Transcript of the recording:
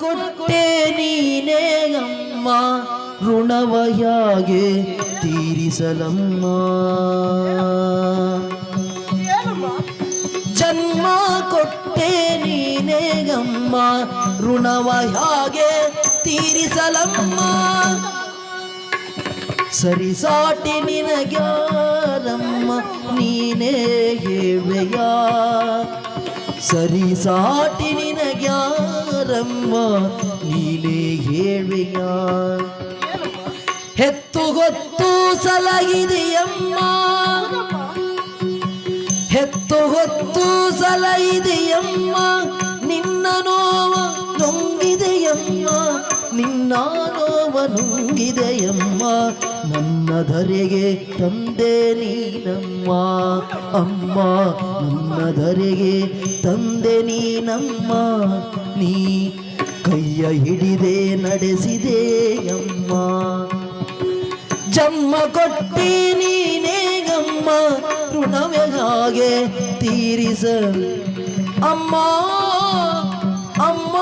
ಕೊಟ್ಟೆ ನೀನೇ ಅಮ್ಮ ಋಣವಯಾಗೆ ತೀರಿಸಲಮ್ಮ. ಜನ್ಮ ಕೊಟ್ಟೆ ನೀನೇ ಅಮ್ಮ ಋಣವಯಾಗೆ ತೀರಿಸಲಮ್ಮ. ಸರಿಸಾಟಿ ನಿನಗ್ಯಾರಮ್ಮ ನೀನೇ ಹೇಳುವೆಯ? ಸರಿಸಾಟಿ ನಿನಗ್ಯಾರಮ್ಮ ನೀನೇ ಹೇಳುವೆಯ ಹೆತ್ತು ಹೊತ್ತು ಸಲಗಿದೆಯಮ್ಮ. ಹೆತ್ತು ಹೊತ್ತು ಸಲಗಿದೆಯಮ್ಮ. ನಿನ್ನ ನೋವ ನಿನ್ನ ನೋವ ನುಂಗಿದೆಯಮ್ಮ ನನ್ನ ಧರೆಗೆ ತಂದೆ ನೀನಮ್ಮ. ಅಮ್ಮ, ನನ್ನ ಧರೆಗೆ ತಂದೆ ನೀನಮ್ಮ. ನೀ ಕೈಯ ಹಿಡಿದೆ ನಡೆಸಿದೆಯಮ್ಮ. ಜಮ್ಮ ಕೊಟ್ಟಿ ನೀನೇ ಗಮ್ಮ ಹಾಗೆ ತೀರಿಸ. ಅಮ್ಮ ಅಮ್ಮ.